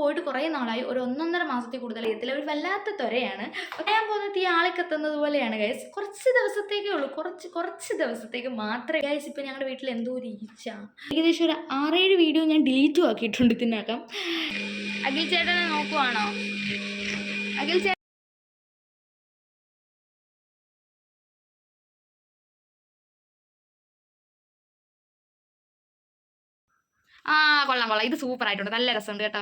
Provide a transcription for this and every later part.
പോയിട്ട് കുറേ നാളായി. ഒരു ഒന്നൊന്നര മാസത്തിൽ കൂടുതൽ എത്തില്ല ഒരു വല്ലാത്ത ത്വരയാണ്. ഞാൻ പോകുന്നത് ഈ ആളിക്കെത്തുന്നത് പോലെയാണ് ഗൈസ് കുറച്ച് ദിവസത്തേക്കേ ഉള്ളൂ. കുറച്ച് കുറച്ച് ദിവസത്തേക്ക് മാത്രമേ. ഗൈസ് ഇപ്പം ഞങ്ങളുടെ വീട്ടിൽ എന്തോ ഒരു ഈച്ച. ഏകദേശം ഒരു ആറേഴ് വീഡിയോ ഞാൻ ഡിലീറ്റും ആക്കിയിട്ടുണ്ട് ഇതിനകം. അഖിൽ ചേട്ടനെ നോക്കുവാണോ? അഖിൽ ചേട്ടൻ ആ കൊള്ളാം കൊള്ളാം. ഇത് സൂപ്പർ ആയിട്ടുണ്ട്. നല്ല രസമുണ്ട് കേട്ടോ.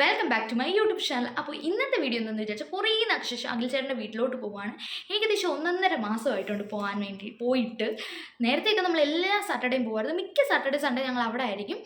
Welcome back to my YouTube channel അപ്പോൾ ഇന്നത്തെ വീഡിയോ എന്താണെന്ന് വിചാരിച്ചാൽ കുറേ നാൾക്ക് ശേഷം അഖിൽ ചേട്ടന്റെ വീട്ടിലോട്ട് പോവാണ്. ഏകദേശം ഒന്നൊന്നര മാസമായിട്ടുണ്ട് പോകാൻ വേണ്ടി പോയിട്ട്. നേരത്തെയൊക്കെ നമ്മൾ എല്ലാ സാറ്റർഡേയും പോകുമായിരുന്നു മിക്ക സാറ്റർഡേ സൺഡേ ഞങ്ങൾ അവിടെ ആയിരിക്കും.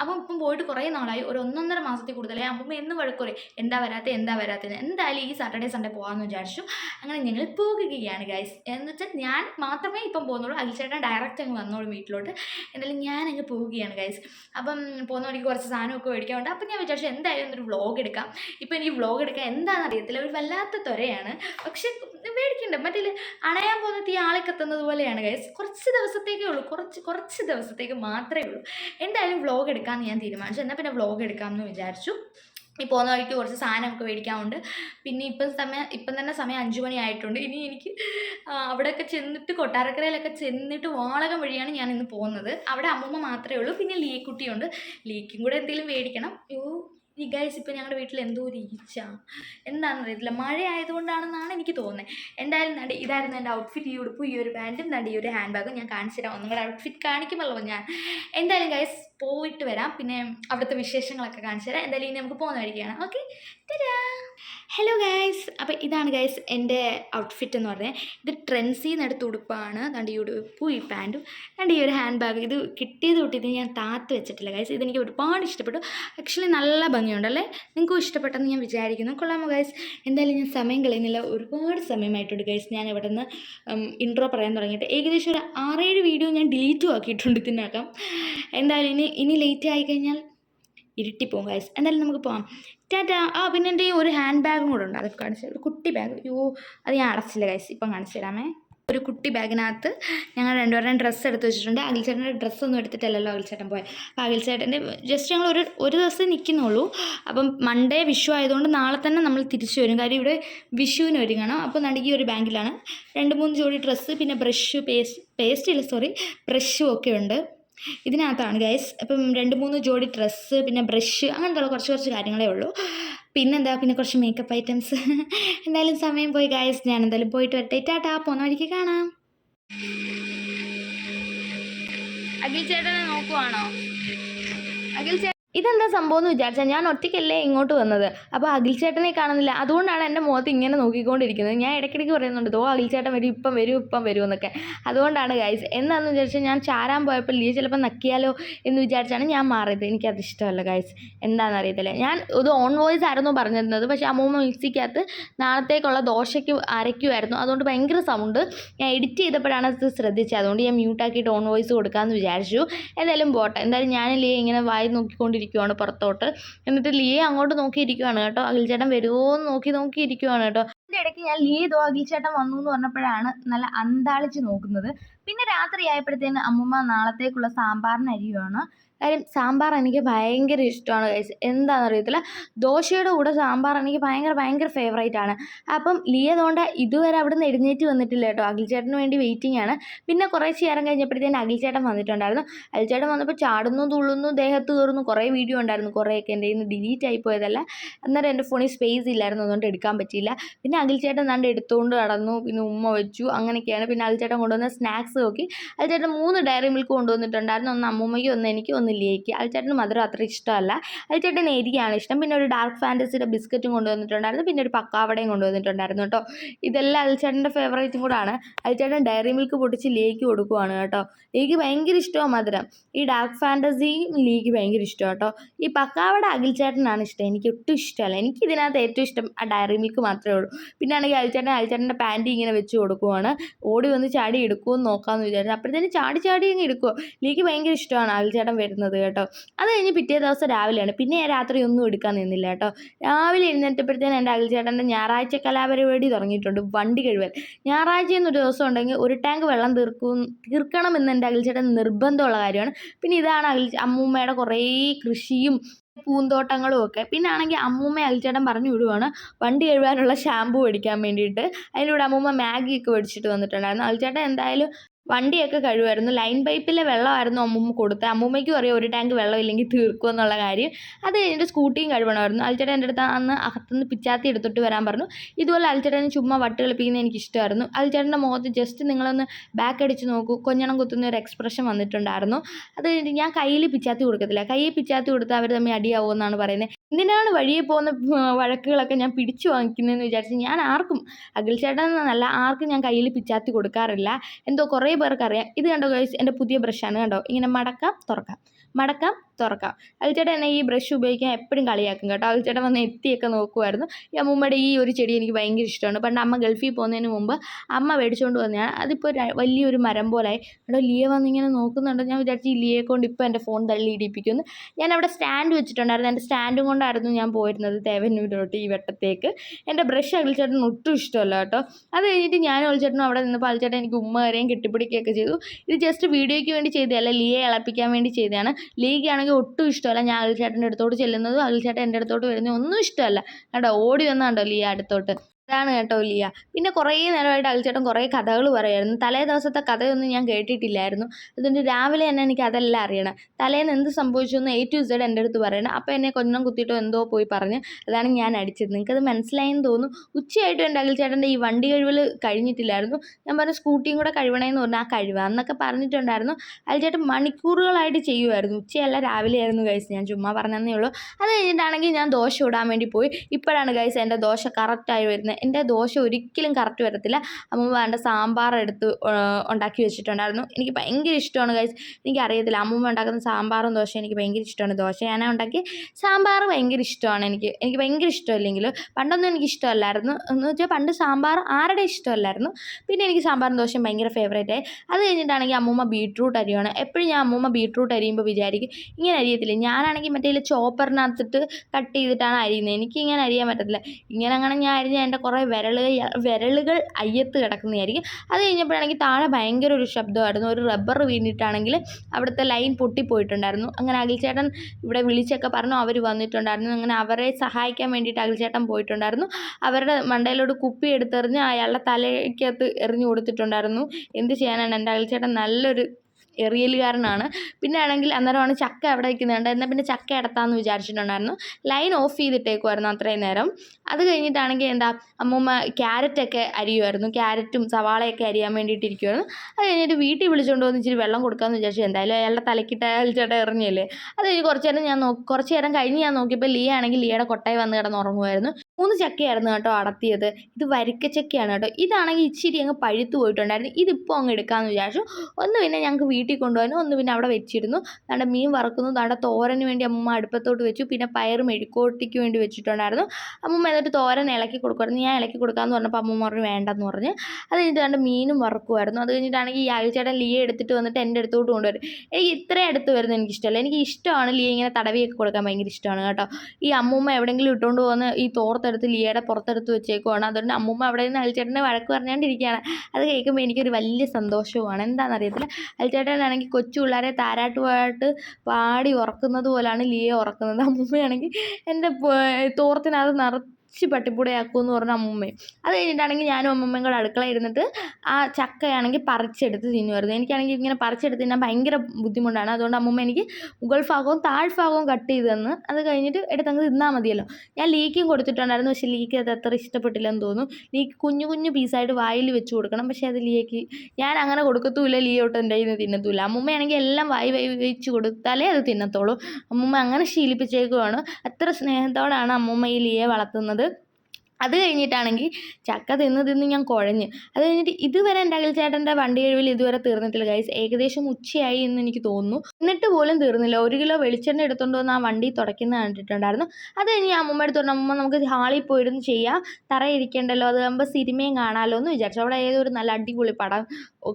അപ്പം ഇപ്പം പോയിട്ട് കുറേ നാളായി. ഒരു ഒന്നൊന്നര മാസത്തിൽ കൂടുതലായി. അപ്പം എന്ന് വഴക്കുറേ എന്താ വരാത്ത എന്താ വരാത്തത് എന്തായാലും ഈ സാറ്റർഡേ സൺഡേ പോകാമെന്ന് വിചാരിച്ചു. അങ്ങനെ ഞങ്ങൾ പോകുകയാണ് ഗൈസ് എന്ന് വെച്ചാൽ ഞാൻ മാത്രമേ ഇപ്പം പോകുന്നുള്ളൂ. അഖിൽ ചേട്ടൻ ഡയറക്റ്റ് അങ്ങ് വന്നോളൂ വീട്ടിലോട്ട്. എന്തായാലും ഞാൻ അങ്ങ് പോവുകയാണ് ഗൈസ് അപ്പം പോകുന്ന വഴിക്ക് കുറച്ച് സാധനമൊക്കെ മേടിക്കാറുണ്ട് അപ്പം ഞാൻ വിചാരിച്ചു എന്തായാലും ഒരു വ്ളോഗ് എടുക്കാം. ഇപ്പം എനിക്ക് വ്ളോഗ് എടുക്കാൻ എന്താണെന്ന് അറിയത്തില്ല. ഒരു വല്ലാത്ത ത്വരയാണ്. പക്ഷെ മേടിക്കണ്ട. മറ്റേ അണയാൻ പോകുന്ന തീ ആളെ കത്തുന്നത് പോലെയാണ് ഗൈസ് കുറച്ച് ദിവസത്തേക്കേ ഉള്ളൂ. കുറച്ച് കുറച്ച് ദിവസത്തേക്ക് മാത്രമേ ഉള്ളൂ. എന്തായാലും വ്ളോഗ് എടുക്കാമെന്ന് ഞാൻ തീരുമാനിച്ചു. എന്നാൽ പിന്നെ വ്ളോഗ് എടുക്കാമെന്ന് വിചാരിച്ചു. ഈ പോകുന്ന വഴിക്ക് കുറച്ച് സാധനമൊക്കെ മേടിക്കാമുണ്ട് പിന്നെ ഇപ്പം സമയം ഇപ്പം തന്നെ സമയം അഞ്ചു മണിയായിട്ടുണ്ട് ഇനി എനിക്ക് അവിടെയൊക്കെ ചെന്നിട്ട് കൊട്ടാരക്കരയിലൊക്കെ ചെന്നിട്ട് വാളകം വഴിയാണ് ഞാൻ ഇന്ന് പോകുന്നത്. അവിടെ അമ്മൂമ്മ മാത്രമേ ഉള്ളൂ. പിന്നെ ലീക്കുട്ടിയുണ്ട്. ലീക്കും കൂടെ എന്തെങ്കിലും മേടിക്കണം. യോ ഈ ഗൈസ് ഇപ്പം ഞങ്ങളുടെ വീട്ടിൽ എന്തോ ഒരു ഈച്ച. എന്താണെന്ന് അറിയത്തില്ല. മഴ ആയതുകൊണ്ടാണെന്നാണ് എനിക്ക് തോന്നുന്നത് എന്തായാലും നടി ഇതായിരുന്നു എന്റെ ഔട്ട്ഫിറ്റ് ഈ ഉടുപ്പ് ഈ ഒരു പാന്റും നടി ഈ ഒരു ഹാൻഡ് ബാഗും ഞാൻ കാണിച്ചു തരാം. കൂടെ ഔട്ട്ഫിറ്റ് കാണിക്കുമല്ലോ ഞാൻ. എന്തായാലും ഗൈസ് പോയിട്ട് വരാം. പിന്നെ അവിടുത്തെ വിശേഷങ്ങളൊക്കെ കാണിച്ചു തരാം. എന്തായാലും ഇനി നമുക്ക് പോകുന്ന വഴിക്കാണ്. ഓക്കെ ഹലോ ഗൈസ് അപ്പോൾ ഇതാണ് ഗൈസ് എന്റെ ഔട്ട്ഫിറ്റ് എന്ന് പറഞ്ഞാൽ ഇത് ട്രെൻസിൽ നിന്ന് എടുത്ത ഉടുപ്പാണ്. ദാണ്ട് ഈ ഉടുപ്പും ഈ പാന്റും ദാണ്ട് ഈ ഒരു ഹാൻഡ് ബാഗ് ഇത് കിട്ടിയത് തൊട്ട് ഇത് ഞാൻ താത്ത് വെച്ചിട്ടില്ല ഗൈസ് ഇതെനിക്ക് ഒരുപാട് ഇഷ്ടപ്പെട്ടു. ആക്ച്വലി നല്ല ഭംഗിയുണ്ടല്ലേ നിങ്ങൾക്കും ഇഷ്ടപ്പെട്ടെന്ന് ഞാൻ വിചാരിക്കുന്നു. കൊള്ളാമോ ഗൈസ് എന്തായാലും ഞാൻ സമയം കളയുന്നില്ല. ഒരുപാട് സമയമായിട്ടുണ്ട് ഗൈസ് ഞാൻ ഇവിടെ നിന്ന് ഇൻട്രോ പറയാൻ തുടങ്ങിയിട്ട്. ഏകദേശം ഒരു ആറേഴ് വീഡിയോ ഞാൻ ഡിലീറ്റും ആക്കിയിട്ടുണ്ട് ഇതിനകം. എന്തായാലും ഇനി ഇനി ലേറ്റ് ആയി കഴിഞ്ഞാൽ ഇരുട്ടിപ്പോകും ഗൈസ് എന്തായാലും നമുക്ക് പോകാം. ടാറ്റാ ആ പിന്നെ എന്റെ ഒരു ഹാൻഡ് ബാഗും കൂടെ ഉണ്ട്. അതൊക്കെ കാണിച്ചു തരാം. കുട്ടി ബാഗ് അയ്യോ അത് ഞാൻ അടച്ചില്ല ഗൈസ് ഇപ്പം കാണിച്ചു തരാമേ. ഒരു കുട്ടി ബാഗിനകത്ത് ഞങ്ങൾ രണ്ടുപേരുടെയും ഡ്രസ്സ് എടുത്ത് വെച്ചിട്ടുണ്ട്. അഖിൽ ചേട്ടന്റെ ഡ്രസ്സൊന്നും എടുത്തിട്ടല്ലല്ലോ അഖിൽ ചേട്ടൻ പോയത് അപ്പോൾ അഖിൽ ചേട്ടന്റെ ജസ്റ്റ് ഞങ്ങൾ ഒരു ഒരു ദിവസം നിൽക്കുന്നുള്ളൂ. അപ്പം മൺഡേ വിഷു ആയതുകൊണ്ട് നാളെ തന്നെ നമ്മൾ തിരിച്ചു വരും. കാര്യം ഇവിടെ വിഷുവിന് ഒരുങ്ങണം. അപ്പോൾ നടുക്കി ഒരു ബാങ്കിലാണ് രണ്ട് മൂന്ന് ജോഡി ഡ്രസ്സ് പിന്നെ ബ്രഷ് പേസ്റ്റ് പേസ്റ്റ് ഇല്ല സോറി ബ്രഷും ഒക്കെ ഉണ്ട്. ഇതിനകത്താണ് ഗൈസ് അപ്പം രണ്ട് മൂന്ന് ജോഡി ഡ്രസ്സ് പിന്നെ ബ്രഷ് അങ്ങനത്തെയുള്ള കുറച്ച് കുറച്ച് കാര്യങ്ങളേ ഉള്ളൂ. പിന്നെന്താ? പിന്നെ കുറച്ച് മേക്കപ്പ് ഐറ്റംസ് എന്തായാലും സമയം പോയി ഗൈസ് ഞാൻ എന്തായാലും പോയിട്ട് വരട്ടെ. ടാറ്റാ പോകുന്ന വഴിക്ക് കാണാം. അഖിൽ ചേട്ടനെ നോക്കുവാണോ? അഖിൽ ഇതെന്താ സംഭവം എന്ന് വിചാരിച്ചാൽ ഞാൻ ഒറ്റയ്ക്കല്ലേ ഇങ്ങോട്ട് വന്നത്? അപ്പോൾ അഖിൽ ചേട്ടനെ കാണുന്നില്ല. അതുകൊണ്ടാണ് എന്റെ മുഖത്ത് ഇങ്ങനെ നോക്കിക്കൊണ്ടിരിക്കുന്നത്. ഞാൻ ഇടയ്ക്കിടയ്ക്ക് പറയുന്നുണ്ട് ഓ അഖിൽ ചേട്ടൻ വരും ഇപ്പം വരും ഇപ്പം വരും എന്നൊക്കെ. അതുകൊണ്ടാണ് ഗൈസ് എന്താണെന്ന് വിചാരിച്ചാൽ ഞാൻ ചാരാൻ പോയപ്പോൾ ലീ ചിലപ്പോൾ നക്കിയാലോ എന്ന് വിചാരിച്ചാണ് ഞാൻ മാറിയത്. എനിക്കത് ഇഷ്ടമല്ല ഗൈസ് എന്താണെന്ന് അറിയത്തില്ല. ഞാൻ ഇത് ഓൺ വോയിസ് ആയിരുന്നു പറഞ്ഞിരുന്നത്. പക്ഷേ അമ്മൂമ്മ മിക്സിക്കകത്ത് നാളത്തേക്കുള്ള ദോശയ്ക്ക് അരയ്ക്കുമായിരുന്നു. അതുകൊണ്ട് ഭയങ്കര സൗണ്ട് ഞാൻ എഡിറ്റ് ചെയ്തപ്പോഴാണ് അത് ശ്രദ്ധിച്ചത്. അതുകൊണ്ട് ഞാൻ മ്യൂട്ടാക്കിയിട്ട് ഓൺ വോയിസ് കൊടുക്കാമെന്ന് വിചാരിച്ചു. എന്തായാലും പോട്ടെ. എന്തായാലും ഞാൻ ലീ ഇങ്ങനെ വായി നോക്കിക്കൊണ്ടിരിക്കുവാണ് പുറത്തോട്ട്. എന്നിട്ട് ലിയെ അങ്ങോട്ട് നോക്കിയിരിക്കുവാണ് കേട്ടോ. അഖിൽ ചേട്ടൻ വരുമോ എന്ന് നോക്കി നോക്കിയിരിക്കുവാണ് കേട്ടോ. അതിന്റെ ഇടയ്ക്ക് ഞാൻ ലീ ഇതോ അഖിൽ ചേട്ടൻ വന്നു എന്ന് പറഞ്ഞപ്പോഴാണ് നല്ല അന്താളിച്ച് നോക്കുന്നത്. പിന്നെ രാത്രി ആയപ്പോഴത്തേന് അമ്മൂമ്മ നാളത്തേക്കുള്ള സാമ്പാറിന് അരിയുവാണ്. കാര്യം സാമ്പാർ എനിക്ക് ഭയങ്കര ഇഷ്ടമാണ് ഗൈസ് എന്താണെന്ന് അറിയത്തില്ല ദോശയുടെ കൂടെ സാമ്പാർ എനിക്ക് ഭയങ്കര ഭയങ്കര ഫേവറേറ്റ് ആണ്. അപ്പം ലിയ അതുകൊണ്ട് ഇതുവരെ അവിടെ നിന്ന് എഴുന്നേറ്റ് വന്നിട്ടില്ല കേട്ടോ. അഖിൽ ചേട്ടന് വേണ്ടി വെയിറ്റിംഗ് ആണ്. പിന്നെ കുറേ ചേരം കഴിഞ്ഞപ്പോഴത്തേന് അഖിൽ ചേട്ടൻ വന്നിട്ടുണ്ടായിരുന്നു. അഖിൽ ചേട്ടൻ വന്നപ്പോൾ ചാടുന്നു തുള്ളുന്നു ദേഹത്ത് കയറുന്നു കുറേ വീഡിയോ ഉണ്ടായിരുന്നു. കുറേയൊക്കെ എന്റെ ഇന്ന് ഡിലീറ്റ് ആയി പോയതല്ല. അന്നേരം എന്റെ ഫോണിൽ സ്പേസ് ഇല്ലായിരുന്നു. അതുകൊണ്ട് എടുക്കാൻ പറ്റിയില്ല. പിന്നെ അഖിൽ ചേട്ടൻ ദാണ്ട് എടുത്തുകൊണ്ട് നടന്നു. പിന്നെ ഉമ്മ വെച്ചു. അങ്ങനെയൊക്കെയാണ്. പിന്നെ അഖിൽ ചേട്ടൻ കൊണ്ടുവന്ന സ്നാക്സ് നോക്കി. അഖിൽ ചേട്ടൻ മൂന്ന് ഡയറി മിൽക്ക് കൊണ്ടുവന്നിട്ടുണ്ടായിരുന്നു. ഒന്ന് അമ്മൂമ്മയ്ക്ക് ഒന്ന് എനിക്ക് ഒന്ന് ലിയയ്ക്ക് അൽച്ചേട്ടന് ചേട്ടന് മധുരം അത്ര ഇഷ്ടമല്ല. അൽച്ചേട്ടൻ ചേട്ടൻ എരിയാണ് ഇഷ്ടം. പിന്നെ ഒരു ഡാർക്ക് ഫാന്റസിയുടെ ബിസ്ക്കറ്റും കൊണ്ടുവന്നിട്ടുണ്ടായിരുന്നു. പിന്നെ ഒരു പക്കാവടയും കൊണ്ടുവന്നിട്ടുണ്ടായിരുന്നു കേട്ടോ. ഇതെല്ലാം അൽച്ചേട്ടന്റെ ഫേവറേറ്റ് ഫുഡാണ് കൂടാണ് അഖിൽ ചേട്ടൻ ഡയറി മിൽക്ക് പൊടിച്ച് ലിയയ്ക്ക് കൊടുക്കുവാണ് കേട്ടോ. ലിയയ്ക്ക് ഭയങ്കര ഇഷ്ടമാണ് മധുരം. ഈ ഡാർക്ക് ഫാന്റസിയും ലിയയ്ക്ക് ഭയങ്കര ഇഷ്ടമാണ് കേട്ടോ. ഈ പക്കാവട അഖിൽ ചേട്ടനാണ് ഇഷ്ടം. എനിക്ക് ഒട്ടും ഇഷ്ടമല്ല. എനിക്ക് ഇതിനകത്ത് ഏറ്റവും ഇഷ്ടം ആ ഡയറി മിൽക്ക് മാത്രമേ ഉള്ളൂ. പിന്നെ ആണെങ്കിൽ അൽച്ചേട്ടൻ അൽച്ചേട്ടന്റെ പാന്റി ഇങ്ങനെ വെച്ച് കൊടുക്കുവാണ്. ഓടി വന്ന് ചാടി എടുക്കുമെന്ന് നോക്കാമെന്ന് വിചാരിച്ചു. അപ്പോഴത്തേന് ചാടി ചാടി അങ്ങ് എടുക്കുമോ ലിക്ക് ഭയങ്കര ഇഷ്ടമാണ് അൽച്ചേട്ടൻ വരുന്നത്. കിടക്കുന്നത് കേട്ടോ. അത് കഴിഞ്ഞ് പിറ്റേ ദിവസം രാവിലെയാണ്. പിന്നെ ഞാൻ രാത്രി ഒന്നും എടുക്കാൻ നിന്നില്ല കേട്ടോ. രാവിലെ എഴുന്നേറ്റപ്പോഴത്തേനും എന്റെ അഖിൽചേട്ടന്റെ ഞായറാഴ്ച കലാപരിപാടി തുടങ്ങിയിട്ടുണ്ട് വണ്ടി കഴിവാൻ ഞായറാഴ്ച എന്നൊരു ദിവസം ഉണ്ടെങ്കിൽ ഒരു ടാങ്ക് വെള്ളം തീർക്കും തീർക്കണം എന്ന് എന്റെ അഖിൽചേട്ടൻ നിർബന്ധമുള്ള കാര്യമാണ്. പിന്നെ ഇതാണ് അഖിൽ അമ്മൂമ്മയുടെ കുറേ കൃഷിയും പൂന്തോട്ടങ്ങളും ഒക്കെ. പിന്നെ ആണെങ്കിൽ അമ്മൂമ്മ അഖിൽചേട്ടൻ പറഞ്ഞു വിടുവാണ് വണ്ടി കഴുകാനുള്ള ഷാമ്പു മേടിക്കാൻ വേണ്ടിയിട്ട്. അതിലൂടെ അമ്മൂമ്മ മാഗിയൊക്കെ മേടിച്ചിട്ട് വന്നിട്ടുണ്ടായിരുന്നു. അഖിൽചേട്ടൻ എന്തായാലും വണ്ടിയൊക്കെ കഴുകുമായിരുന്നു ലൈൻ പൈപ്പിലെ വെള്ളമായിരുന്നു അമ്മൂമ്മ കൊടുത്തത്. അമ്മൂമ്മയ്ക്കും അറിയാം ഒരു ടാങ്ക് വെള്ളം ഇല്ലെങ്കിൽ തീർക്കും എന്നുള്ള കാര്യം. അത് കഴിഞ്ഞിട്ട് സ്കൂട്ടിയും കഴുകണമായിരുന്നു അൽച്ചേട്ടൻ എന്റെ അടുത്ത് അന്ന് അകത്തുനിന്ന് പിച്ചാത്തി എടുത്തിട്ട് വരാൻ പറഞ്ഞു. ഇതുപോലെ അൽച്ചേട്ടന് ചുമ്മാ വട്ട് കളിപ്പിക്കുന്നത് എനിക്ക് ഇഷ്ടമായിരുന്നു. അൽച്ചേട്ടന്റെ മുഖത്ത് ജസ്റ്റ് നിങ്ങളൊന്ന് ബാക്ക് അടിച്ച് നോക്കൂ. കൊഞ്ഞണം കുത്തുന്ന ഒരു എക്സ്പ്രഷൻ വന്നിട്ടുണ്ടായിരുന്നു. അത് ഞാൻ കയ്യിൽ പിച്ചാത്തി കൊടുക്കത്തില്ല. കയ്യിൽ പിച്ചാത്തി കൊടുത്താൽ അവർ തമ്മിൽ അടിയാവുമെന്നാണ് പറയുന്നത്. എന്തിനാണ് വഴിയെ പോകുന്ന വഴക്കുകളൊക്കെ ഞാൻ പിടിച്ചു വാങ്ങിക്കുന്നതെന്ന് വിചാരിച്ച് ഞാൻ ആർക്കും അഖിൽ ചേട്ടൻ എന്നല്ല ആർക്കും ഞാൻ കയ്യിൽ പിച്ചാത്തി കൊടുക്കാറില്ല. എന്തോ കുറേ പേർക്ക് അറിയാം ഇത് കണ്ടോ ഗൈസ് എന്റെ പുതിയ ബ്രഷാണ് കണ്ടോ? ഇങ്ങനെ മടക്കാം തുറക്കാം. മടക്കാം തുറക്കാം. അൽച്ചേട്ടൻ എന്നെ ഈ ബ്രഷ് ഉപയോഗിക്കാൻ എപ്പോഴും കളിയാക്കും കേട്ടോ. അൽച്ചേട്ടൻ വന്ന് എത്തിയൊക്കെ നോക്കുമായിരുന്നു ഈ അമ്മൂമ്മയുടെ ഈ ഒരു ചെടി എനിക്ക് ഭയങ്കര ഇഷ്ടമാണ്. പണ്ട് അമ്മ ഗൾഫിൽ പോകുന്നതിന് മുമ്പ് അമ്മ മേടിച്ചുകൊണ്ട് വന്നതാണ്. അതിപ്പോൾ വലിയൊരു മരം പോലായി. അവിടെ ലിയ വന്നിങ്ങനെ നോക്കുന്നുണ്ട്. ഞാൻ വിചാരിച്ചു ഈ ലിയെ കൊണ്ട് ഇപ്പോൾ എന്റെ ഫോൺ തള്ളി ഇടിപ്പിക്കുമെന്ന് ഞാൻ അവിടെ സ്റ്റാൻഡ് വെച്ചിട്ടുണ്ടായിരുന്നു. എന്റെ സ്റ്റാൻഡും കൊണ്ടായിരുന്നു ഞാൻ പോയിരുന്നത് തേവന്നൂരോട്ട് ഈ വെട്ടത്തേക്ക്. എന്റെ ബ്രഷ് അൽച്ചേട്ടന് ഒട്ടും ഇഷ്ടമല്ല കേട്ടോ. അത് കഴിഞ്ഞിട്ട് ഞാനും അൽച്ചേട്ടനും അവിടെ നിന്നപ്പോൾ അൽച്ചേട്ടൻ എനിക്ക് ഉമ്മ വരെയും കെട്ടിപ്പിടിക്കുകയൊക്കെ ചെയ്തു. ഇത് ജസ്റ്റ് വീഡിയോയ്ക്ക് വേണ്ടി ചെയ്തതല്ല ലിയെ ഇളപ്പിക്കാൻ വേണ്ടി ചെയ്തതാണ്. ലിയയ്ക്ക് ഒട്ടും ഇഷ്ടമല്ല. ഞാൻ അഖിൽചേട്ടന്റെ അടുത്തോട്ട് ചെല്ലുന്നതും അഖിൽചേട്ടൻ എന്റെ അടുത്തോട്ട് വരുന്നതും ഒന്നും ഇഷ്ടമല്ല. കേട്ടോ ഓടി വന്നാണ്ടോ ഈ അടുത്തോട്ട്? അതാണ് കേട്ടോ ലിയ. പിന്നെ കുറേ നേരമായിട്ട് അൽച്ചേട്ടൻ കുറേ കഥകൾ പറയുമായിരുന്നു തലേ ദിവസത്തെ കഥയൊന്നും ഞാൻ കേട്ടിട്ടില്ലായിരുന്നു. അതുകൊണ്ട് രാവിലെ തന്നെ എനിക്ക് അതെല്ലാം അറിയണം. തലേന്ന് എന്ത് സംഭവിച്ചു എന്ന് എ ടു ഇസഡ് എന്റെ അടുത്ത് പറയണം. അപ്പോൾ എന്നെ കൊഞ്ഞം കുത്തിയിട്ടോ എന്തോ പോയി പറഞ്ഞ് അതാണ് ഞാൻ അടിച്ചത്. നിങ്ങൾക്കത് മനസ്സിലായെന്ന് തോന്നുന്നു. ഉച്ചയായിട്ടും എന്റെ അഖിൽചേട്ടന്റെ ഈ വണ്ടി കഴിവൽ കഴിഞ്ഞിട്ടില്ലായിരുന്നു. ഞാൻ പറഞ്ഞു സ്കൂട്ടിയും കൂടെ കഴിവണേന്ന് പറഞ്ഞു ആ കഴിവാന്നൊക്കെ പറഞ്ഞിട്ടുണ്ടായിരുന്നു. അൽച്ചേട്ടൻ മണിക്കൂറുകളായിട്ട് ചെയ്യുമായിരുന്നു. ഉച്ചയല്ല രാവിലെയായിരുന്നു ഗൈസ് ഞാൻ ചുമ്മാ പറഞ്ഞതേ ഉള്ളൂ. അത് കഴിഞ്ഞിട്ടാണെങ്കിൽ ഞാൻ ദോശ ഇടാൻ വേണ്ടി പോയി. ഇപ്പോഴാണ് ഗൈസ് എന്റെ ദോശ കറക്റ്റായി വരുന്നത്. എന്റെ ദോശ ഒരിക്കലും കറക്റ്റ് വരത്തില്ല. അമ്മ വേണ്ട സാമ്പാർ എടുത്ത് ഉണ്ടാക്കി വെച്ചിട്ടുണ്ടായിരുന്നു. എനിക്ക് ഭയങ്കര ഇഷ്ടമാണ് കഴിച്ച് എനിക്കറിയത്തില്ല അമ്മ ഉണ്ടാക്കുന്ന സാമ്പാറും ദോശ എനിക്ക് ഭയങ്കര ഇഷ്ടമാണ്. ദോശ ഞാൻ ഉണ്ടാക്കി സാമ്പാർ ഭയങ്കര ഇഷ്ടമാണ് എനിക്ക്. എനിക്ക് ഭയങ്കര ഇഷ്ടമില്ലെങ്കിലും പണ്ടൊന്നും എനിക്ക് ഇഷ്ടമല്ലായിരുന്നു. എന്ന് വെച്ചാൽ പണ്ട് സാമ്പാർ ആരുടെ ഇഷ്ടമല്ലായിരുന്നു. പിന്നെ എനിക്ക് സാമ്പാറും ദോശയും ഭയങ്കര ഫേവറേറ്റ് ആയി. അത് കഴിഞ്ഞിട്ടാണെങ്കിൽ അമ്മൂമ്മ ബീട്രൂട്ട് അരിയാണ് എപ്പോഴും ഞാൻ അമ്മൂമ്മ ബീട്രൂട്ട് അരിയുമ്പോൾ വിചാരിക്കും ഇങ്ങനെ അരിയത്തില്ല? ഞാനാണെങ്കിൽ മറ്റേ ചോപ്പറിനകത്തിട്ട് കട്ട് ചെയ്തിട്ടാണ് അരിയുന്നത്. എനിക്ക് ഇങ്ങനെ അരിയാൻ പറ്റത്തില്ല. ഇങ്ങനെ അങ്ങനെ ഞാൻ അരിഞ്ഞാൽ എന്റെ കുറേ വിരലുകൾ വിരലുകൾ അയ്യത്ത് കിടക്കുന്നതായിരിക്കും. അത് കഴിഞ്ഞപ്പോഴാണെങ്കിൽ താഴെ ഭയങ്കര ഒരു ശബ്ദമായിരുന്നു. ഒരു റബ്ബർ വീണിട്ടാണെങ്കിൽ അവിടുത്തെ ലൈൻ പൊട്ടിപ്പോയിട്ടുണ്ടായിരുന്നു. അങ്ങനെ അഖിൽചേട്ടൻ ഇവിടെ വിളിച്ചൊക്കെ പറഞ്ഞു അവർ വന്നിട്ടുണ്ടായിരുന്നു. അങ്ങനെ അവരെ സഹായിക്കാൻ വേണ്ടിയിട്ട് അഖിൽചേട്ടൻ പോയിട്ടുണ്ടായിരുന്നു. അവരുടെ മണ്ടയിലോട് കുപ്പി എടുത്തെറിഞ്ഞ് അയാളുടെ തലയ്ക്കകത്ത് എറിഞ്ഞു കൊടുത്തിട്ടുണ്ടായിരുന്നു. എന്ത് ചെയ്യാനാണ് എന്റെ അഖിൽചേട്ടൻ? നല്ലൊരു എറിയലുകാരനാണ്. പിന്നെ ആണെങ്കിൽ അന്നേരമാണ് ചക്ക അവിടെ നിൽക്കുന്നുണ്ട് എന്നാൽ പിന്നെ ചക്ക ഇടത്താന്ന് വിചാരിച്ചിട്ടുണ്ടായിരുന്നു. ലൈൻ ഓഫ് ചെയ്തിട്ടേക്കുമായിരുന്നു അത്രയും നേരം. അത് കഴിഞ്ഞിട്ടാണെങ്കിൽ എന്താ അമ്മൂമ്മ ക്യാരറ്റൊക്കെ അരിയുമായിരുന്നു ക്യാരറ്റും സവാളയൊക്കെ അരിയാൻ വേണ്ടിയിട്ട് ഇരിക്കുമായിരുന്നു അത് കഴിഞ്ഞിട്ട് വീട്ടിൽ വിളിച്ചുകൊണ്ട് വന്ന് ഇച്ചിരി വെള്ളം കൊടുക്കാമെന്ന് വിചാരിച്ചു. എന്തായാലും അയാളുടെ തലക്കിട്ട് അയാൾ ചേട്ടൻ എറിഞ്ഞല്ലേ? അത് കഴിഞ്ഞ് കുറച്ച് നേരം ഞാൻ നോക്കി കുറച്ച് നേരം കഴിഞ്ഞ് ഞാൻ നോക്കിയപ്പോൾ ലിയ ആണെങ്കിൽ ലിയയുടെ കൊട്ടായി വന്ന് കിടന്ന് ഉറങ്ങുമായിരുന്നു മൂന്ന് ചക്കയായിരുന്നു കേട്ടോ അടത്തിയത്. ഇത് വരിക്കച്ചക്കയാണ് കേട്ടോ. ഇതാണെങ്കിൽ ഇച്ചിരി അങ്ങ് പഴുത്തു പോയിട്ടുണ്ടായിരുന്നു. ഇതിപ്പോൾ അങ്ങ് എടുക്കാമെന്ന് വിചാരിച്ചു. ഒന്ന് പിന്നെ ഞങ്ങൾക്ക് വീട്ടിൽ കൊണ്ടുപോകാനും ഒന്ന് പിന്നെ അവിടെ വെച്ചിരുന്നു. ദാണ്ട മീൻ വറക്കുന്നു. ദാണ്ട തോരന് വേണ്ടി അമ്മ അടുപ്പത്തോട്ട് വെച്ചു. പിന്നെ പയർ മെഴുക്കോട്ടിക്ക് വേണ്ടി വെച്ചിട്ടുണ്ടായിരുന്നു. അമ്മ എന്നിട്ട് തോരൻ ഇളക്കി കൊടുക്കുമായിരുന്നു. ഞാൻ ഇളക്കി കൊടുക്കാമെന്ന് പറഞ്ഞപ്പോൾ അമ്മ പറഞ്ഞു വേണ്ടെന്ന് പറഞ്ഞ്. അത് കഴിഞ്ഞിട്ട് ദാണ്ട് മീനും വറക്കുമായിരുന്നു. അത് കഴിഞ്ഞിട്ടാണെങ്കിൽ ഈ അയൽച്ചേട്ടൻ ലിയ എടുത്തിട്ട് വന്നിട്ട് എന്റെ അടുത്തോട്ട് കൊണ്ടുവരും. എനിക്ക് ഇത്രയും അടുത്ത് വരുന്നത് എനിക്ക് ഇഷ്ടമല്ല. എനിക്ക് ഇഷ്ടമാണ് ലിയ ഇങ്ങനെ തടവിയൊക്കെ കൊടുക്കാൻ ഭയങ്കര ഇഷ്ടമാണ് കേട്ടോ. ഈ അമ്മൂമ്മ എവിടെയെങ്കിലും ഇട്ടുകൊണ്ട് പോകുന്ന ഈ തോർത്തെടുത്ത് ലിയയുടെ പുറത്തെടുത്ത് വെച്ചേക്കുവാണ്. അതുകൊണ്ട് അമ്മൂമ്മ അവിടെ നിന്ന് അയൽച്ചേട്ടനെ വഴക്ക് പറഞ്ഞുകൊണ്ടിരിക്കുകയാണ്. അത് കേൾക്കുമ്പോൾ എനിക്കൊരു വലിയ സന്തോഷവുമാണ്. എന്താണെന്ന് അറിയത്തില്ല അയൽച്ചേട്ടനാണെങ്കിൽ കൊച്ചു പിള്ളേരെ താരാട്ടുമായിട്ട് പാടി ഉറക്കുന്നത് പോലാണ് ലിയെ ഉറക്കുന്നത്. അമ്മൂമ്മയാണെങ്കിൽ എന്റെ തോർത്തിനകത്ത് തോർത്തിനകത്ത് നിറച്ച് പട്ടിപ്പൂടയാക്കുമെന്ന് പറഞ്ഞ അമ്മൂമ്മയും. അത് കഴിഞ്ഞിട്ടാണെങ്കിൽ ഞാനും അമ്മൂമ്മയും കൂടെ അടുക്കള ഇരുന്നിട്ട് ആ ചക്കയാണെങ്കിൽ പറിച്ചെടുത്ത് തിന്നുമായിരുന്നു. എനിക്കാണെങ്കിൽ ഇങ്ങനെ പറിച്ചെടുത്ത് തിന്നാൻ ഭയങ്കര ബുദ്ധിമുട്ടാണ്. അതുകൊണ്ട് അമ്മൂമ്മ എനിക്ക് മുകൾഭാഗവും താഴ്ഭാഗവും കട്ട് ചെയ്ത് തന്ന് അത് കഴിഞ്ഞിട്ട് എടുത്തങ്ങ് തിന്നാൽ മതിയല്ലോ. ഞാൻ ലീക്കും കൊടുത്തിട്ടുണ്ടായിരുന്നു. പക്ഷേ ലീക്ക് അത് അത്ര ഇഷ്ടപ്പെട്ടില്ലെന്ന് തോന്നുന്നു. ലീക്ക് കുഞ്ഞു കുഞ്ഞു പീസായിട്ട് വായിൽ വെച്ച് കൊടുക്കണം. പക്ഷേ അത് ലീക്ക് ഞാൻ അങ്ങനെ കൊടുക്കത്തുമില്ല. ലീ ഒട്ടും എന്റെ കയ്യിൽ നിന്ന് തിന്നത്തുമില്ല. അമ്മൂമ്മയാണെങ്കിൽ എല്ലാം വായി വായി വെച്ച് കൊടുത്താലേ അത് തിന്നത്തുള്ളൂ. അമ്മൂമ്മ അങ്ങനെ ശീലിപ്പിച്ചേക്കുവാണ്. അത്ര സ്നേഹത്തോടാണ് അമ്മൂമ്മ ഈ ലീയെ വളർത്തുന്നത്. അത് കഴിഞ്ഞിട്ടാണെങ്കിൽ ചക്ക തിന്ന് തിന്ന് ഞാൻ കുഴഞ്ഞ്. അത് കഴിഞ്ഞിട്ട് ഇതുവരെ എന്റെ അഖിൽ ചേട്ടന്റെ വണ്ടി കഴിവിൽ ഇതുവരെ തീർന്നിട്ടില്ല ഗൈസ് ഏകദേശം ഉച്ചയായി എന്ന് എനിക്ക് തോന്നുന്നു. എന്നിട്ട് പോലും തീർന്നില്ല. ഒരു കിലോ വെളിച്ചെണ്ണ എടുത്തുകൊണ്ട് ആ വണ്ടി തുടയ്ക്കുന്നത് കണ്ടിട്ടുണ്ടായിരുന്നു. അത് കഴിഞ്ഞ് അമ്മമ്മ എടുത്ത് പറഞ്ഞു അമ്മ നമുക്ക് ഹാളിൽ പോയിരുന്ന് ചെയ്യാം. തറയിരിക്കണ്ടല്ലോ അത് ആകുമ്പോൾ സിനിമയും കാണാമല്ലോ എന്ന് വിചാരിച്ചു. അവിടെ ഏതൊരു നല്ല അടിപൊളി പടം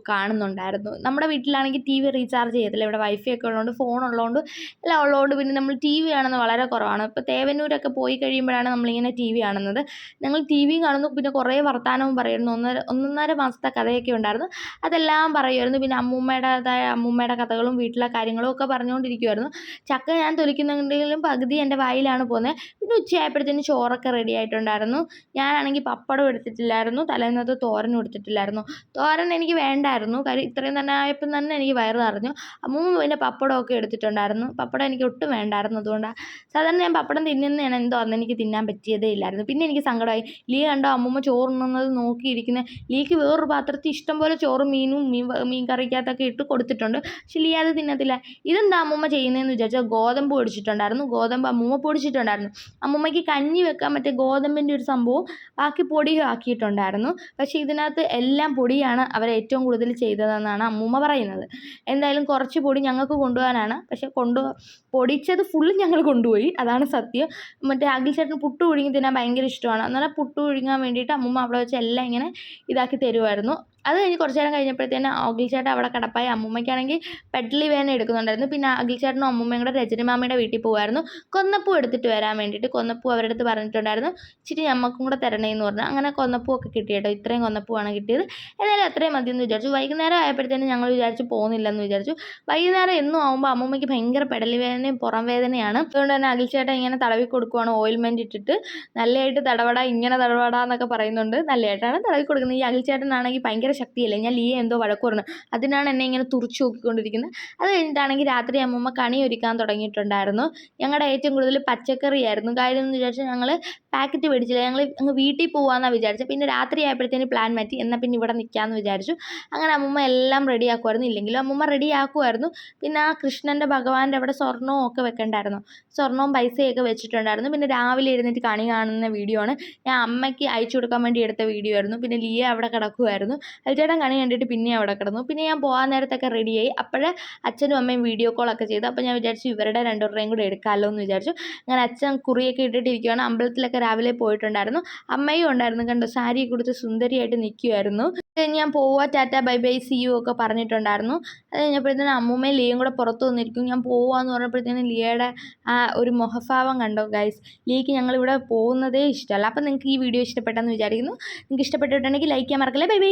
കാണുന്നുണ്ടായിരുന്നു. നമ്മുടെ വീട്ടിലാണെങ്കിൽ ടി വി റീചാർജ് ചെയ്യത്തില്ല. ഇവിടെ വൈഫൈ ഒക്കെ ഉള്ളതുകൊണ്ട് ഫോൺ ഉള്ളതുകൊണ്ട് എല്ലാം ഉള്ളതുകൊണ്ട് പിന്നെ നമ്മൾ ടി വി കാണുന്നത് വളരെ കുറവാണ്. ഇപ്പോൾ തേവന്നൂരൊക്കെ പോയി കഴിയുമ്പോഴാണ് നമ്മളിങ്ങനെ ടി വി കാണുന്നത്. ഞങ്ങൾ ടി വിയും കാണുന്നു. പിന്നെ കുറേ വർത്തമാനവും പറയുന്നു. ഒന്നര ഒന്നൊന്നര മാസത്തെ കഥയൊക്കെ ഉണ്ടായിരുന്നു. അതെല്ലാം പറയുമായിരുന്നു. പിന്നെ അമ്മൂമ്മയുടേതായ അമ്മൂമ്മയുടെ കഥകളും വീട്ടിലെ കാര്യങ്ങളും ഒക്കെ പറഞ്ഞുകൊണ്ടിരിക്കുമായിരുന്നു. ചക്ക ഞാൻ തൊലിക്കുന്നുണ്ടെങ്കിലും പകുതി എന്റെ വായിലാണ് പോകുന്നത്. പിന്നെ ഉച്ചയായപ്പോഴത്തേന് ചോറൊക്കെ റെഡി ആയിട്ടുണ്ടായിരുന്നു. ഞാനാണെങ്കിൽ പപ്പടം എടുത്തിട്ടില്ലായിരുന്നു. തലേന്നത്തെ തോരൻ എടുത്തിട്ടില്ലായിരുന്നു. തോരൻ എനിക്ക് വേണ്ടായിരുന്നു. കാര്യം ഇത്രയും തന്നെ ആയപ്പം തന്നെ എനിക്ക് വയറ് നിറഞ്ഞു. അമ്മൂമ്മ പിന്നെ പപ്പടമൊക്കെ എടുത്തിട്ടുണ്ടായിരുന്നു. പപ്പടം എനിക്ക് ഒട്ടും വേണ്ടായിരുന്നു. അതുകൊണ്ടാണ് സാധാരണ ഞാൻ പപ്പടം തിന്നുന്നതാണ് എന്തോ അന്ന് എനിക്ക് തിന്നാൻ പറ്റിയതേ ഇല്ലായിരുന്നു. പിന്നെ എനിക്ക് സങ്കടമായി ലീ കണ്ടോ അമ്മൂമ്മ ചോറുണ്ണുന്നത് നോക്കിയിരിക്കുന്നത് ലീക്ക് വേറൊരു പാത്രത്തിൽ ഇഷ്ടം പോലെ ചോറും മീനും മീൻ മീൻ കറിക്കകത്തൊക്കെ ഇട്ട് കൊടുത്തിട്ടുണ്ട്. പക്ഷെ ലീ അത് തിന്നത്തില്ല. ഇതെന്താ അമ്മൂമ്മ ചെയ്യുന്നതെന്ന് വിചാരിച്ചാൽ ഗോതമ്പ് പൊടിച്ചിട്ടുണ്ടായിരുന്നു. ഗോതമ്പ് അമ്മൂമ്മ പൊടിച്ചിട്ടുണ്ടായിരുന്നു. അമ്മൂമ്മയ്ക്ക് കഞ്ഞി വെക്കാൻ മറ്റേ ഗോതമ്പിന്റെ ഒരു സംഭവം ബാക്കി പൊടി ആക്കിയിട്ടുണ്ടായിരുന്നു. പക്ഷേ ഇതിനകത്ത് എല്ലാം പൊടിയാണ് അവർ ഏറ്റവും കൂടുതൽ ചെയ്തതെന്നാണ് അമ്മൂമ്മ പറയുന്നത്. എന്തായാലും കുറച്ച് പൊടി ഞങ്ങൾക്ക് കൊണ്ടുപോകാനാണ്. പക്ഷേ കൊണ്ടു പൊടിച്ചത് ഫുള്ള് ഞങ്ങൾ കൊണ്ടുപോയി. അതാണ് സത്യം. മറ്റേ അഖിൽ ചേട്ടൻ പുട്ട് പുഴുങ്ങി തിന്നാൻ ഭയങ്കര ഇഷ്ടമാണ്. അന്നേരം പുട്ട് പുഴുങ്ങാൻ വേണ്ടിയിട്ട് അമ്മൂമ്മ അവിടെ വെച്ച് എല്ലാം ഇങ്ങനെ ഇതാക്കി തരുമായിരുന്നു അത് കഴിഞ്ഞ് കുറച്ച് നേരം കഴിഞ്ഞപ്പോഴത്തേന് അഖിൽ ചേട്ടൻ അവിടെ കിടപ്പായി. അമ്മൂമ്മയ്ക്കാണെങ്കിൽ പെഡലി വേദന എടുക്കുന്നുണ്ടായിരുന്നു. പിന്നെ അഖിൽ ചേട്ടനും അമ്മൂമ്മയും കൂടെ രജനി മാമിയുടെ വീട്ടിൽ പോകുമായിരുന്നു കൊന്നപ്പൂ എടുത്തിട്ട് വരാൻ വേണ്ടിയിട്ട് കൊന്നപ്പൂ അവരുടെ അടുത്ത് പറഞ്ഞിട്ടുണ്ടായിരുന്നു. ഇച്ചിരി ഞമ്മക്കും കൂടെ തരണേ എന്ന് പറഞ്ഞു. അങ്ങനെ കൊന്നപ്പൂ ഒക്കെ കിട്ടി കേട്ടോ. ഇത്രയും കൊന്നപ്പൂവാണ് കിട്ടിയത്. എന്നാലും അത്രയും മതി എന്ന് വിചാരിച്ചു. വൈകുന്നേരം ആയപ്പോഴത്തേനും ഞങ്ങൾ വിചാരിച്ചു പോകുന്നില്ലെന്ന് വിചാരിച്ചു. വൈകുന്നേരം എന്നും ആകുമ്പോൾ അമ്മൂമ്മയ്ക്ക് ഭയങ്കര പെടലി വേദനയും പുറം വേദനയാണ്. അതുകൊണ്ട് തന്നെ അഖിൽ ചേട്ടൻ ഇങ്ങനെ തടവി കൊടുക്കുവാണ്. ഓയിൽമെന്റ് ഇട്ടിട്ട് നല്ലതായിട്ട് തടവട ഇങ്ങനെ തടവട എന്നൊക്കെ പറയുന്നുണ്ട്. നല്ലതായിട്ടാണ് തടവി കൊടുക്കുന്നത്. ഈ അഖിൽ ചേട്ടനാണെങ്കിൽ ഭയങ്കര ശക്തിയല്ലേ. ഞാൻ ലീ എന്തോ വഴക്ക് പറഞ്ഞു അതിനാണ് എന്നെ ഇങ്ങനെ തുറച്ചു നോക്കിക്കൊണ്ടിരിക്കുന്നത്. അത് കഴിഞ്ഞിട്ടാണെങ്കിൽ രാത്രി അമ്മമ്മ കണി ഒരുക്കാൻ തുടങ്ങിയിട്ടുണ്ടായിരുന്നു. ഞങ്ങളുടെ ഏറ്റവും കൂടുതൽ പച്ചക്കറിയായിരുന്നു. കാര്യം എന്ന് വിചാരിച്ചാൽ ഞങ്ങൾ പാക്കറ്റ് മേടിച്ചില്ല. ഞങ്ങൾ അങ്ങ് വീട്ടിൽ പോകാമെന്നാണ് വിചാരിച്ചത്. പിന്നെ രാത്രി ആയപ്പോഴത്തേന് പ്ലാൻ മാറ്റി. എന്നാൽ പിന്നെ ഇവിടെ നിൽക്കാമെന്ന് വിചാരിച്ചു. അങ്ങനെ അമ്മമ്മ എല്ലാം റെഡി ആക്കുമായിരുന്നു. ഇല്ലെങ്കിലും അമ്മമ്മ റെഡി ആക്കുമായിരുന്നു. പിന്നെ ആ കൃഷ്ണന്റെ ഭഗവാന്റെ അവിടെ സ്വർണവും ഒക്കെ വെക്കണ്ടായിരുന്നു. സ്വർണവും പൈസയൊക്കെ വെച്ചിട്ടുണ്ടായിരുന്നു. പിന്നെ രാവിലെ എഴുന്നേറ്റ് കണി കാണുന്ന വീഡിയോ ആണ്. ഞാൻ അമ്മയ്ക്ക് അയച്ചു കൊടുക്കാൻ വേണ്ടി എടുത്ത വീഡിയോ ആയിരുന്നു. പിന്നെ ലിയ അവിടെ കിടക്കുമായിരുന്നു. അൽച്ചേട്ടൻ കണി കണ്ടിട്ട് പിന്നെ അവിടെ കിടന്നു. പിന്നെ ഞാൻ പോകാൻ നേരത്തൊക്കെ റെഡിയായി അപ്പോഴേ അച്ഛനും അമ്മയും വീഡിയോ കോളൊക്കെ ചെയ്തു. അപ്പോൾ ഞാൻ വിചാരിച്ചു ഇവരുടെ രണ്ടുപേരുടെയും കൂടെ എടുക്കാമല്ലോ എന്ന് വിചാരിച്ചു. അങ്ങനെ അച്ഛൻ കുറിയൊക്കെ ഇട്ടിട്ടിരിക്കുകയാണ് അമ്പലത്തിലൊക്കെ രാവിലെ പോയിട്ടുണ്ടായിരുന്നു. അമ്മയും ഉണ്ടായിരുന്നു. കണ്ടോ? സാരി കൊടുത്ത് സുന്ദരിയായിട്ട് നിൽക്കുമായിരുന്നു ഞാൻ പോവാ tata bye bye see you ഒക്കെ പറഞ്ഞിട്ടുണ്ടായിരുന്നു. അത് കഴിഞ്ഞപ്പോഴത്തേനും അമ്മൂമ്മയും ലിയയും കൂടെ പുറത്തു വന്നിരിക്കും. ഞാൻ പോവാന്ന് പറഞ്ഞപ്പോഴത്തേനും ലിയയുടെ ആ ഒരു മുഖഭാവം കണ്ടോ ഗൈസ് ലീക്ക് ഞങ്ങളിവിടെ പോകുന്നതേ ഇഷ്ടമല്ല. അപ്പം നിങ്ങൾക്ക് ഈ വീഡിയോ ഇഷ്ടപ്പെട്ടെന്ന് വിചാരിക്കുന്നു. നിങ്ങൾക്ക് ഇഷ്ടപ്പെട്ടിട്ടുണ്ടെങ്കിൽ ലൈക്ക് ചെയ്യാൻ മറക്കല്ലേ. Bye bye